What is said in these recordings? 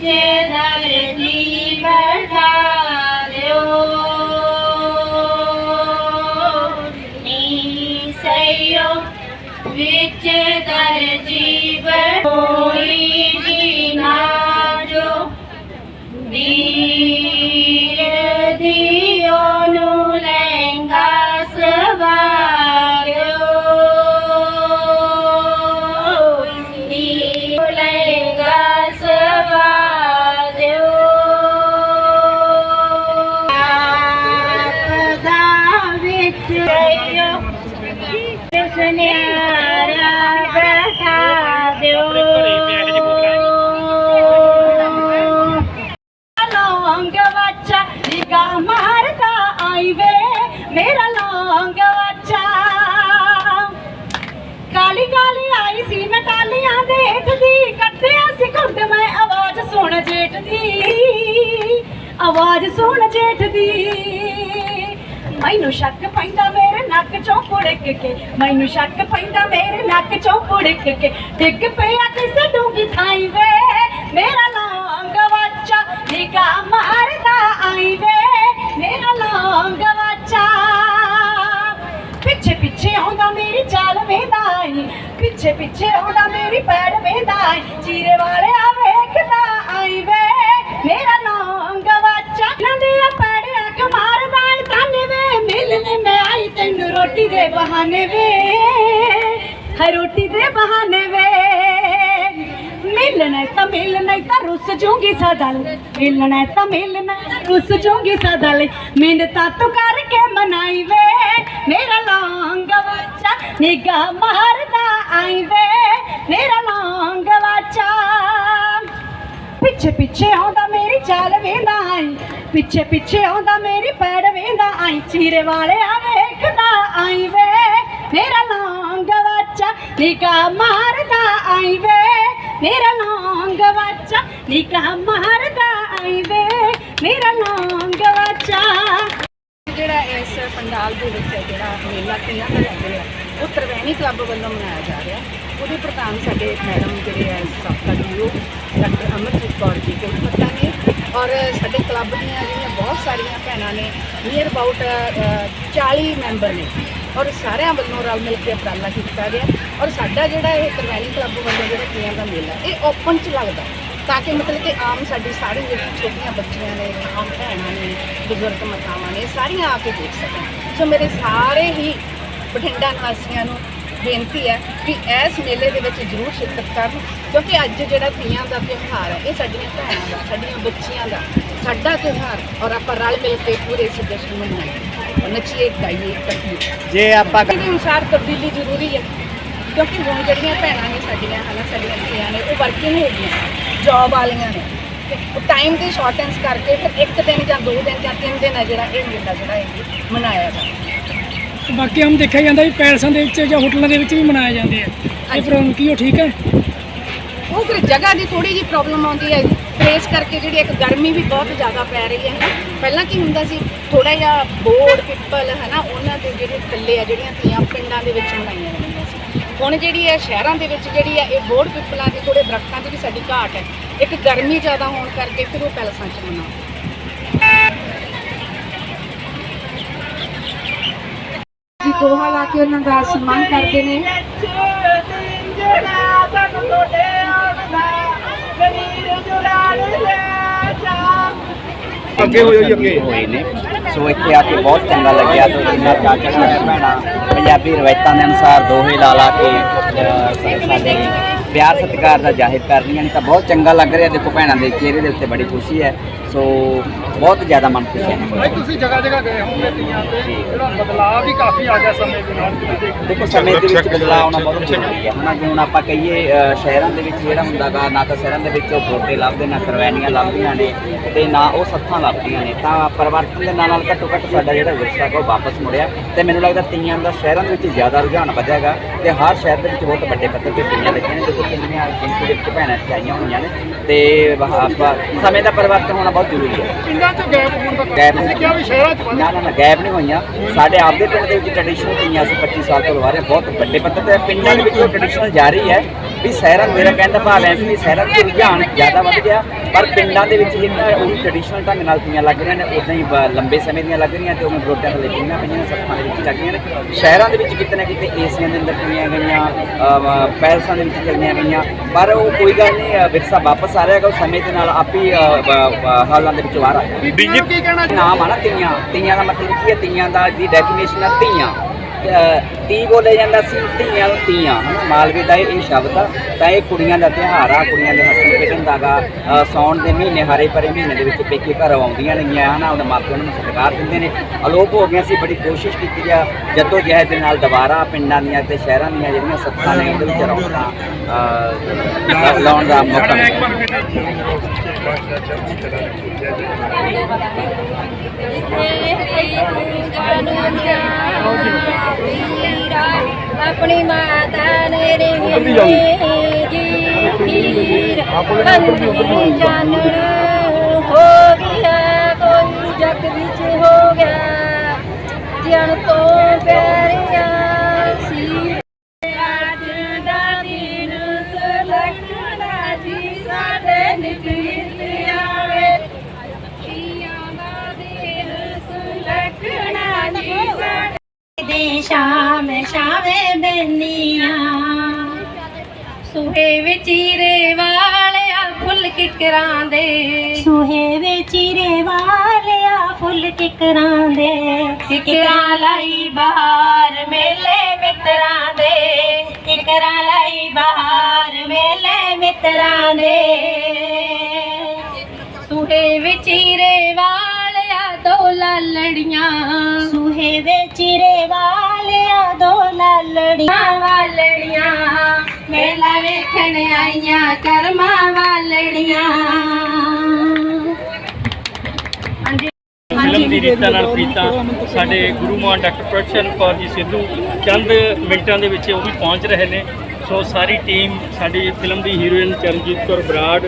ਵਿੱਚ ਦਰਜੀ ਬੈਠਾ ਦਿਓ ਨੀ ਸਈਓ ਵਿੱਚ ਦਰਜੀ ਬੈਠੋਈ ਆਵਾਜ਼ ਜੇਠ ਦੀ ਮੈਨੂੰ ਸ਼ੱਕ ਪੈਂਦਾ ਮੇਰੇ ਨੱਕ ਚੋਂ ਪੁੜਕ ਕੇ। ਮੈਨੂੰ ਸ਼ੱਕ ਪੈਂਦਾ ਮੇਰੇ ਨੱਕ ਚੋਂ ਪੁੜਕ ਕੇ। ਡਿੱਗ ਪਿਆ ਕਿਸੇ ਡੂੰਗੀ ਥਾਈ ਵੇ। ਮੇਰਾ ਲੌਂਗ ਬੱਚਾ ਨਿਗਾ ਮਾਰਦਾ ਆਈ ਵੇ। ਮੇਰਾ ਲੌਂਗ ਬੱਚਾ ਪਿੱਛੇ ਪਿੱਛੇ ਆਉਂਦਾ ਮੇਰੀ ਚਾਲ ਵੇਂਦਾਈ ਪਿੱਛੇ ਪਿੱਛੇ ਆਉਂਦਾ ਮੇਰੀ ਪੈੜ ਵੇਂਦਾਈ ਚੀਰੇ ਵਾਲਿਆ ਵੇਖਦਾ ਰੋਟੀ ਦੇ ਬਹਾਨੇ ਵੇ ਹੈ ਰੋਟੀ ਦੇ ਬਹਾਨੇ ਵੇ। ਮਿਲਣਾ ਤਾਂ ਮਿਲਣਾ ਈ ਤਾਂ ਰੁੱਸ ਜੂਗੀ ਸਦਾ ਲਈ। ਮਿਲਣਾ ਤਾਂ ਮਿਲਣਾ, ਰੁੱਸ ਜੂਗੀ ਸਦਾ ਲਈ। ਮਿੰਨਤਾਂ ਤੂੰ ਕਰਕੇ ਮਨਾਈ ਵੇ, ਮੇਰਾ ਲੌਂਗ ਬੱਚਾ ਨਿਗਾ ਮਾਰਦਾ ਆਈ ਵੇ। ਮੇਰਾ ਲੌਂਗ ਬੱਚਾ ਪਿੱਛੇ ਪਿੱਛੇ ਆਉਂਦਾ ਮੇਰੀ ਚਾਲ ਵੇਂਦਾ ਆਈ। ਪਿੱਛੇ ਪਿੱਛੇ ਆਉਂਦਾ ਮੇਰੀ ਪੈੜ ਵੇਂਦਾ ਆਈ। ਚੀਰੇ ਵਾਲਿਆ ਵੇਖਦਾ ਆਈ ਵੇ। ਮੇਰਾ ਲੌਂਗ ਬੱਚਾ ਨਿਗਾ ਮਾਰਦਾ ਆਈ ਵੇ। ਮੇਰਾ ਲੌਂਗ ਬੱਚਾ ਨਿਗਾ ਮਾਰਦਾ ਆਈ ਵੇ। ਮੇਰਾ ਲੌਂਗ ਬੱਚਾ ਜਿਹੜਾ ਇਸ ਪੰਡਾਲ ਦੇ ਵਿੱਚ ਜਿਹੜਾ ਮੇਲਾ ਤੀਆਂ ਦਾ ਲੱਗ ਰਿਹਾ, ਉਹ ਤਰਵੈਣੀ ਕਲੱਬ ਵੱਲੋਂ ਮਨਾਇਆ ਜਾ ਰਿਹਾ। ਉਹਦੇ ਪ੍ਰਧਾਨ ਸਾਡੇ ਮੈਡਮ ਜਿਹੜੇ ਹੈ ਸਾਬਕਾ ਡੀਓ ਡਾਕਟਰ ਅਮਰਜੀਤ ਕੌਰ ਜੀ ਜੋ ਪਤਾ ਨੇ ਔਰ ਸਾਡੇ ਕਲੱਬ ਦੀਆਂ ਜਿਹੜੀਆਂ ਬਹੁਤ ਸਾਰੀਆਂ ਭੈਣਾਂ ਨੇ ਨੀਅਰ ਅਬਾਊਟ 40 ਮੈਂਬਰ ਨੇ। ਔਰ ਸਾਰਿਆਂ ਵੱਲੋਂ ਰਲ ਮਿਲ ਕੇ ਉਪਰਾਲਾ ਕੀਤਾ ਗਿਆ। ਔਰ ਸਾਡਾ ਜਿਹੜਾ ਇਹ ਤਰਵੈਣੀ ਕਲੱਬ ਵੱਲੋਂ ਜਿਹੜਾ ਤੀਆਂ ਦਾ ਮੇਲਾ, ਇਹ ਓਪਨ ਚ ਲੱਗਦਾ ਤਾਂ ਕਿ ਮਤਲਬ ਕਿ ਆਮ ਸਾਡੀ ਸਾਰੀ ਜਿਹੜੀ ਛੋਟੀਆਂ ਬੱਚੀਆਂ ਨੇ, ਆਮ ਭੈਣਾਂ ਨੇ, ਬਜ਼ੁਰਗ ਮਾਤਾਵਾਂ ਨੇ, ਸਾਰੀਆਂ ਆ ਕੇ ਦੇਖ ਸਕਣ। ਸੋ ਮੇਰੇ ਸਾਰੇ ਹੀ ਬਠਿੰਡਾ ਨਿਵਾਸੀਆਂ ਨੂੰ ਬੇਨਤੀ ਹੈ ਕਿ ਇਸ ਮੇਲੇ ਦੇ ਵਿੱਚ ਜ਼ਰੂਰ ਸ਼ਿਰਕਤ ਕਰਨ ਕਿਉਂਕਿ ਅੱਜ ਜਿਹੜਾ ਤੀਆਂ ਦਾ ਤਿਉਹਾਰ ਹੈ ਇਹ ਸਾਡੀਆਂ ਭੈਣਾਂ ਦਾ ਸਾਡੀਆਂ ਬੱਚੀਆਂ ਦਾ ਸਾਡਾ ਤਿਉਹਾਰ ਔਰ ਆਪਾਂ ਰਲ ਮਿਲ ਕੇ ਪੂਰੇ ਇਸ ਜਸ਼ਨ ਮਨਾਈਏ ਨੱਚੀਏ ਗਾਈਏ ਕੱਟੀਏ ਜੇ ਆਪਾਂ ਦੇ ਅਨੁਸਾਰ ਤਬਦੀਲੀ ਜ਼ਰੂਰੀ ਹੈ ਕਿਉਂਕਿ ਹੁਣ ਜਿਹੜੀਆਂ ਭੈਣਾਂ ਨੇ ਸਾਡੀਆਂ ਹਨਾ ਸਾਡੀਆਂ ਧੀਆਂ ਨੇ ਉਹ ਵਰਕਿੰਗ ਹੋ ਗਈਆਂ ਜੌਬ ਵਾਲੀਆਂ ਨੇ। ਟਾਈਮ ਦੀ ਸ਼ਾਰਟੈਂਸ ਕਰਕੇ ਫਿਰ ਇੱਕ ਦਿਨ ਜਾਂ ਦੋ ਦਿਨ ਜਾਂ ਤਿੰਨ ਦਿਨ ਹੈ ਜਿਹੜਾ ਇਹ ਮੇਲਾ ਜਿਹੜਾ ਇਹ ਮਨਾਇਆ ਜਾਂਦਾ। ਬਾਕੀ ਹਮ ਦੇਖਿਆ ਜਾਂਦਾ ਵੀ ਪੈਲਸਾਂ ਦੇ ਵਿੱਚ ਜਾਂ ਹੋਟਲਾਂ ਦੇ ਵਿੱਚ ਵੀ ਮਨਾਏ ਜਾਂਦੇ ਆ। ਇਹ। ਪ੍ਰੋਗਰਾਮ ਕੀ ਉਹ ਠੀਕ ਹੈ ਉਹ ਫਿਰ ਜਗ੍ਹਾ ਦੀ ਥੋੜੀ ਜਿਹੀ ਪ੍ਰੋਬਲਮ ਆਉਂਦੀ ਹੈ ਫੇਸ ਕਰਕੇ ਜਿਹੜੀ ਇੱਕ ਗਰਮੀ ਵੀ ਬਹੁਤ ਜ਼ਿਆਦਾ ਪੈ ਰਹੀ ਹੈ ਹਨਾ? ਪਹਿਲਾਂ ਕੀ ਹੁੰਦਾ ਸੀ ਥੋੜਾ ਜਿਹਾ ਬੋਰਡ ਪਿੱਪਲ ਹਨਾ ਉਹਨਾਂ ਦੇ ਜਿਹੜੇ ਥੱਲੇ ਆ ਜਿਹੜੀਆਂ ਧੀਆਂ ਪਿੰਡਾਂ ਦੇ ਵਿੱਚ ਮਨਾਈਆਂ ਜਾਂਦੀਆਂ ਸੀ। ਹੁਣ ਜਿਹੜੀ ਹੈ ਸ਼ਹਿਰਾਂ ਦੇ ਵਿੱਚ ਜਿਹੜੀ ਹੈ ਇਹ ਬੋਰਡ ਪਿੱਪਲਾਂ ਦੀ ਥੋੜੇ ਦਰਖਤਾਂ ਦੀ ਵੀ ਸਾਡੀ ਘਾਟ ਹੈ। ਇੱਕ ਗਰਮੀ ਜ਼ਿਆਦਾ ਹੋਣ ਕਰਕੇ ਫਿਰ ਉਹ ਪੈਲਸਾਂ 'ਚ ਮਨਾਉਂਦੇ ਦੋਹਾ ਲਾ ਕੇ ਉਹਨਾਂ ਦਾ ਸਨਮਾਨ ਕਰਦੇ ਨੇ। ਅੱਗੇ ਹੋਇਓ ਜੀ ਅੱਗੇ। ਹੋਏ ਨੇ ਸੋ ਇੱਥੇ ਆ ਕੇ ਬਹੁਤ ਚੰਗਾ ਲੱਗਿਆ। ਤੇ ਇੰਨਾ ਚਾਚਾ ਭੈਣਾ ਪੰਜਾਬੀ ਰਵਾਇਤਾਂ ਦੇ ਅਨੁਸਾਰ ਦੋਹੇ ਲਾ ਲਾ ਕੇ ਸਾਡੇ ਪਿਆਰ ਸਤਿਕਾਰ ਦਾ ਜ਼ਾਹਿਰ ਕਰ ਰਹੀਆਂ ਨੇ ਤਾਂ ਬਹੁਤ ਚੰਗਾ ਲੱਗ ਰਿਹਾ। ਦੇਖੋ ਭੈਣਾਂ ਦੇ ਚਿਹਰੇ ਦੇ ਉੱਤੇ ਬੜੀ ਖੁਸ਼ੀ ਹੈ। ਸੋ ਬਹੁਤ ਜ਼ਿਆਦਾ ਮਨ ਖੁਸ਼ ਹੈ। ਤੁਸੀਂ ਜਗ੍ਹਾ ਜਗ੍ਹਾ ਗਏ ਹੋਵੋਗੇ ਤੀਆਂ ਤੇ। ਜਿਹੜਾ ਬਦਲਾਅ ਵੀ ਕਾਫੀ ਆ ਗਿਆ ਸਮੇਂ ਦੇ ਨਾਲ ਦੇਖੋ। ਸਮੇਂ ਦੇ ਵਿੱਚ ਬਦਲਾਅ ਆਉਣਾ ਬਹੁਤ ਜ਼ਰੂਰੀ ਹੈ। ਹਨਾ ਜੇ ਹੁਣ ਆਪਾਂ ਕਹੀਏ ਸ਼ਹਿਰਾਂ ਦੇ ਵਿੱਚ ਜਿਹੜਾ ਹੁੰਦਾਗਾ ਨਾ ਤਾਂ ਸ਼ਹਿਰਾਂ ਦੇ ਵਿੱਚ ਉਹ ਗੋਟੇ ਲੱਭਦੇ ਨਾ ਕਰਵੈਨੀਆਂ ਲੱਭਦੀਆਂ ਨੇ ਤੇ ਨਾ ਉਹ ਸੱਥਾਂ ਲੱਭਦੀਆਂ ਨੇ। ਤਾਂ ਪਰਿਵਰਤਨ ਦੇ ਨਾਲ ਨਾਲ ਘੱਟੋ ਘੱਟ ਸਾਡਾ ਜਿਹੜਾ ਵਿਰਸਾ ਹੈਗਾ ਉਹ ਵਾਪਸ ਮੁੜਿਆ। ਤੇ ਮੈਨੂੰ ਲੱਗਦਾ ਤੀਆਂ ਦਾ ਸ਼ਹਿਰਾਂ ਦੇ ਵਿੱਚ ਜ਼ਿਆਦਾ ਰੁਝਾਨ ਵਧਿਆਗਾ ਤੇ ਹਰ ਸ਼ਹਿਰ ਦੇ ਵਿੱਚ ਬਹੁਤ ਵੱਡੇ ਪੱਧਰ ਤੇ ਤੀਆਂ ਲੱਗੀਆਂ ਨੇ। ਦੇਖੋ ਕਿੰਨੀਆਂ ਗਿਣਤੀ ਦੇ ਵਿੱਚ ਭੈਣਾਂ ਇੱਥੇ ਆਈਆਂ ਹੋਈਆਂ ਨੇ ਤੇ ਆਪਾਂ ਸਮੇਂ ਦਾ ਪਰਿਵਰਤਨ ਹੋਣਾ ਬਹੁਤ ਜ਼ਰੂਰੀ ਹੈ। ਪਿੰਡਾਂ 'ਚ ਗੈਪ ਹੋਣ ਦਾ ਗੈਪ ਤੁਸੀਂ ਕਿਹਾ ਵੀ ਸ਼ਹਿਰਾਂ 'ਚ ਨਾ ਨਾ ਨਾ ਗੈਪ ਨਹੀਂ ਹੋਈਆਂ। ਸਾਡੇ ਆਪਦੇ ਪਿੰਡ ਦੇ ਵਿੱਚ ਟ੍ਰੈਡੀਸ਼ਨਲ ਤੀਆਂ ਅਸੀਂ 25 ਸਾਲ ਤੋਂ ਲਵਾ ਰਹੇ ਬਹੁਤ ਵੱਡੇ ਪੱਧਰ ਤੇ ਪਿੰਡਾਂ ਦੇ ਵਿੱਚ ਟ੍ਰੈਡੀਸ਼ਨਲ ਜਾਰੀ ਹੈ। ਵੀ ਸ਼ਹਿਰਾਂ ਮੇਰਾ ਕਹਿੰਦਾ ਭਾਵ ਐ ਵੀ ਸ਼ਹਿਰਾਂ ਦੇ ਰੁਝਾਨ ਜ਼ਿਆਦਾ ਵੱਧ ਗਿਆ ਪਰ ਪਿੰਡਾਂ ਦੇ ਵਿੱਚ ਜਿਹੜਾ ਉਹ ਟ੍ਰੈਡੀਸ਼ਨਲ ਢੰਗ ਨਾਲ ਤੀਆਂ ਲੱਗ ਰਹੀਆਂ ਨੇ ਉਦਾਂ ਹੀ ਲੰਬੇ ਸਮੇਂ ਦੀਆਂ ਲੱਗ ਰਹੀਆਂ ਤੇ ਉਹ ਗੋਟਿਆਂ ਥੱਲੇ ਪਈਆਂ ਪਈਆਂ ਸੱਥਾਂ ਦੇ ਵਿੱਚ ਲੱਗੀਆਂ ਨੇ। ਸ਼ਹਿਰਾਂ ਦੇ ਵਿੱਚ ਕਿਤੇ ਨਾ ਕਿਤੇ ਏਸੀਆਂ ਦੇ ਅੰਦਰ ਚਲੀਆਂ ਗਈਆਂ ਪੈਲਸਾਂ ਦੇ ਵਿੱਚ ਚਲੀਆਂ ਗਈਆਂ ਪਰ ਉਹ ਕੋਈ ਗੱਲ ਨਹੀਂ ਵਿਰਸਾ ਵਾਪਸ ਆ ਰਿਹਾ ਹੈਗਾ ਉਹ ਸਮੇਂ ਦੇ ਨਾਲ ਆਪੇ ਹੀ, ਹਾਲਾਂ ਦੇ ਵਿੱਚੋਂ ਆ। ਬੀਜੇਪੀ ਕੀ ਕਹਿਣਾ ਨਾਮ ਆ ਨਾ ਤੀਆਂ ਤੀਆਂ ਦਾ ਮਤਲਬ ਕੀ ਹੈ? ਤੀਆਂ ਦਾ ਦੀ ਡੈਫੀਨੇਸ਼ਨ ਹੈ ਤੀਆਂ। ਤੀ ਬੋਲੇ ਜਾਂਦਾ ਸੀ, ਧੀਆਂ ਨੂੰ ਤੀਆਂ, ਹਨਾ? ਮਾਲਵੇ ਦਾ ਇਹ ਸ਼ਬਦ ਆ। ਤਾਂ ਇਹ ਕੁੜੀਆਂ ਦਾ ਤਿਉਹਾਰ ਆ, ਕੁੜੀਆਂ ਦੇ ਹੱਸਣ ਖੇਡਣ ਦਾ ਗਾ। ਸਾਉਣ ਦੇ ਮਹੀਨੇ, ਹਰੇ ਭਰੇ ਮਹੀਨੇ ਦੇ ਵਿੱਚ ਪੇਕੇ ਘਰ ਆਉਂਦੀਆਂ ਨੇਗੀਆਂ, ਹਨਾ? ਉਹਨਾਂ ਮਾਪਿਆਂ ਨੂੰ ਸਤਿਕਾਰ ਦਿੰਦੇ ਨੇ। ਅਲੋਪ ਹੋ ਗਿਆ ਸੀ, ਬੜੀ ਕੋਸ਼ਿਸ਼ ਕੀਤੀ ਆ। ਜਦੋਂ ਜਹਿਦ ਦੇ ਨਾਲ ਦੁਬਾਰਾ ਪਿੰਡਾਂ ਦੀਆਂ ਤੇ ਸ਼ਹਿਰਾਂ ਦੀਆਂ ਜਿਹੜੀਆਂ ਸੱਥਾਂ ਨੇ, ਉਹਦੇ ਵਿੱਚ ਰੌਣਕਾਂ ਲਾਉਣ ਦਾ ਮੌਕਾ ਮਿਲਿਆ। ਆਪਣੀ ਮਾਤਾ ਨੇ ਰੇ ਜੀ ਖੀਰ ਜਾਣਨ ਹੋ ਗਿਆ ਕੋਈ ਜਗ ਵਿੱਚ ਹੋ ਗਿਆ। ਜਨ ਤੋਂ ਪਿਆਰਿਆ ਸ਼ਾਮ ਸ਼ਾਵੇ ਬੈਨੀਆਂ। ਸੁਹੇ ਵਿਚੀਰੇ ਵਾਲਿਆ ਫੁੱਲ ਕਿਕਰਾਂ ਦੇ ਸੁਹੇ ਵਿਚੀਰੇ ਵਾਲਿਆ ਫੁੱਲ ਕਿਕਰਾਂ ਦੇ ਕਿਕਰਾਂ ਲਾਈ ਬਹਾਰ ਮੇਲੇ ਮਿੱਤਰਾਂ ਦੇ ਕਿਕਰਾਂ ਲਾਈ ਬਹਾਰ ਮੇਲੇ ਮਿੱਤਰਾਂ ਦੇ ਸੁਹੇ ਵਿਚੀਰੇ ਵਾਲਿਆ ਦੋ ਲਾਲੜੀਆਂ। ਸੁਹੇ ਵਿਚੀਰੇ ਵਾਲਿਆ ਦੋ ਲਾਲੜੀਆਂ ਵਾਲੜੀਆਂ ਮੇਲਾ ਵੇਖਣ ਆਈਆਂ ਕਰਮਾਂ ਵਾਲੜੀਆਂ। ਫਿਲਮ ਦੀ ਰੀਤਾਂ ਨਾਲ ਪ੍ਰੀਤਾਂ ਸਾਡੇ ਗੁਰੂ ਮਾਨ ਡਾਕਟਰ ਪ੍ਰਸ਼ਨ ਕੌਰ ਜੀ ਸਿੱਧੂ ਚੰਦ ਮਿੰਟਾਂ ਦੇ ਵਿੱਚ ਉਹ ਵੀ ਪਹੁੰਚ ਰਹੇ ਨੇ। ਸੋ ਸਾਰੀ ਟੀਮ ਸਾਡੀ ਫਿਲਮ ਦੀ ਹੀਰੋਇਨ ਚਰਨਜੀਤ ਕੌਰ ਬਰਾੜ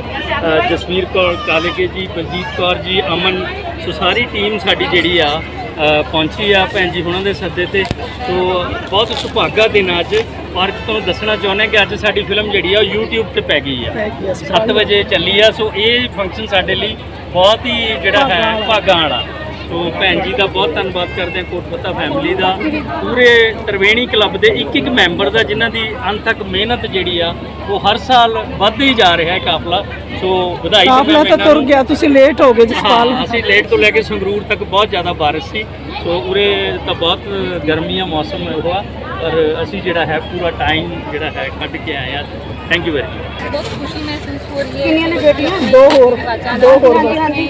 ਜਸਵੀਰ ਕੌਰ ਕਾਲੇਕੇ ਜੀ ਬਲਜੀਤ ਕੌਰ ਜੀ ਅਮਨ ਸੋ ਸਾਰੀ ਟੀਮ ਸਾਡੀ ਜਿਹੜੀ ਆ ਪਹੁੰਚੀ ਆ ਭੈਣ ਜੀ ਹੁਣਾਂ ਦੇ ਸੱਦੇ ਤੇ। ਸੋ ਬਹੁਤ ਸੁਭਾਗਾ ਦਿਨ ਅੱਜ। ਔਰ ਤੁਹਾਨੂੰ ਦੱਸਣਾ ਚਾਹੁੰਦੇ ਕਿ ਅੱਜ ਸਾਡੀ ਫਿਲਮ ਜਿਹੜੀ ਆ ਉਹ YouTube ਤੇ ਪੈ ਗਈ ਆ। 7 ਵਜੇ ਚੱਲੀ ਆ। ਸੋ ਇਹ ਫੰਕਸ਼ਨ ਸਾਡੇ ਲਈ ਬਹੁਤ ਹੀ ਜਿਹੜਾ ਹੈ ਭਾਗਾਂ ਵਾਲਾ। ਸੋ ਭੈਣ ਜੀ ਦਾ ਬਹੁਤ ਧੰਨਵਾਦ ਕਰਦੇ ਹਾਂ ਕੋਟਪਤਾ ਫੈਮਿਲੀ ਦਾ। ਪੂਰੇ ਤਰਵੇਣੀ ਕਲੱਬ ਦੇ ਇੱਕ ਇੱਕ ਮੈਂਬਰ ਦਾ ਜਿਨ੍ਹਾਂ ਦੀ ਅੰਤ ਮਿਹਨਤ ਜਿਹੜੀ ਆ ਉਹ ਹਰ ਸਾਲ ਵੱਧਦੀ ਹੀ ਜਾ ਰਿਹਾ ਹੈ ਕਾਫਲਾ। ਸੋ ਵਧਾਈ ਕਾਫਲਾ ਤਾਂ ਤੁਰ। ਗਿਆ ਤੁਸੀਂ ਲੇਟ ਹੋ ਗਏ ਜਸਪਾਲ ਅਸੀਂ ਲੇਟ ਤੋਂ ਲੈ ਕੇ ਸੰਗਰੂਰ ਤੱਕ ਬਹੁਤ ਜ਼ਿਆਦਾ ਬਾਰਿਸ਼ ਸੀ। ਸੋ ਉਰੇ ਤਾਂ ਬਹੁਤ ਗਰਮੀਆਂ ਮੌਸਮ ਹੋਆ ਪਰ ਅਸੀਂ ਜਿਹੜਾ ਹੈ ਪੂਰਾ ਟਾਈਮ ਜਿਹੜਾ ਹੈ ਕੱਢ ਕੇ ਆਏ ਆ ਥੈਂਕ ਯੂ ਵੈਰੀ ਮਚ ਬਹੁਤ ਖੁਸ਼ੀ ਮਹਿਸੂਸ ਹੋ ਰਹੀ ਹੈ। ਕਿੰਨੀਆਂ ਨੇ ਬੇਟੀਆਂ? ਦੋ ਹੋਰ। ਦੋ ਹੋਰ ਹਾਂਜੀ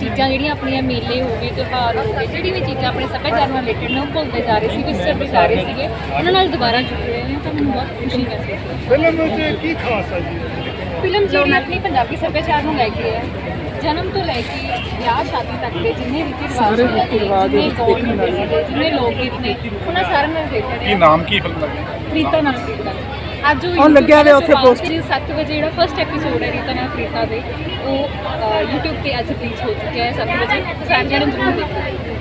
ਚੀਜ਼ਾਂ ਜਿਹੜੀਆਂ ਆਪਣੀਆਂ ਮੇਲੇ ਹੋ ਗਏ ਤਿਉਹਾਰ ਹੋ ਗਏ ਜਿਹੜੀ ਵੀ ਚੀਜ਼ਾਂ ਆਪਣੇ ਸੱਭਿਆਚਾਰ ਨਾਲ ਰਿਲੇਟਡ ਨੇ ਉਹ ਭੁੱਲਦੇ ਜਾ ਰਹੇ ਸੀ ਵਿਸਰਦੇ ਜਾ ਰਹੇ ਸੀਗੇ। ਉਹਨਾਂ ਨਾਲ ਦੁਬਾਰਾ ਜੁੜ ਰਹੇ ਨੇ ਤਾਂ ਮੈਨੂੰ ਬਹੁਤ ਖੁਸ਼ੀ ਮਹਿਸੂਸ ਹੋਈ ਫਿਲਮ ਵਿੱਚ ਕੀ ਖਾਸ ਹੈ ਜੀ? ਫਿਲਮ ਜਿਹੜੀ ਆਪਣੀ ਪੰਜਾਬੀ ਸੱਭਿਆਚਾਰ ਨੂੰ ਲੈ ਕੇ ਹੈ ਜਨਮ ਤੋਂ ਲੈ ਕੇ ਵਿਆਹ ਸ਼ਾਦੀ ਤੱਕ ਦੇ ਜਿੰਨੇ ਰੀਤੀ ਰਿਵਾਜ ਸਾਰੇ ਨੇ, ਰੀਤੀ ਰਿਵਾਜ ਜਿੰਨੇ ਗੌਰ ਨੇ, ਜਿੰਨੇ ਲੋਕ ਗੀਤ ਨੇ ਉਹਨਾਂ ਸਾਰਿਆਂ ਨਾਲ ਰਿਲੇਟਡ ਕੀ ਨਾਮ ਕੀ ਫਿਲਮ ਦਾ? ਪ੍ਰੀਤਾ ਨਾਲ ਪ੍ਰੀਤਾ ਅੱਜ ਉਹ ਲੱਗਿਆ ਹੋਇਆ ਉੱਥੇ post। 7 ਵਜੇ ਜਿਹੜਾ ਫਸਟ ਐਪੀਸੋਡ ਹੈ ਰੀਤਾ ਨਾਲ ਪ੍ਰੀਤਾ ਦੇ ਉਹ YouTube ਤੇ ਅੱਜ ਰਿਲੀਜ਼ ਹੋ ਚੁੱਕਿਆ ਹੈ 7 ਵਜੇ ਸਾਰੇ ਜਣੇ ਜ਼ਰੂਰ ਦੇਖੋ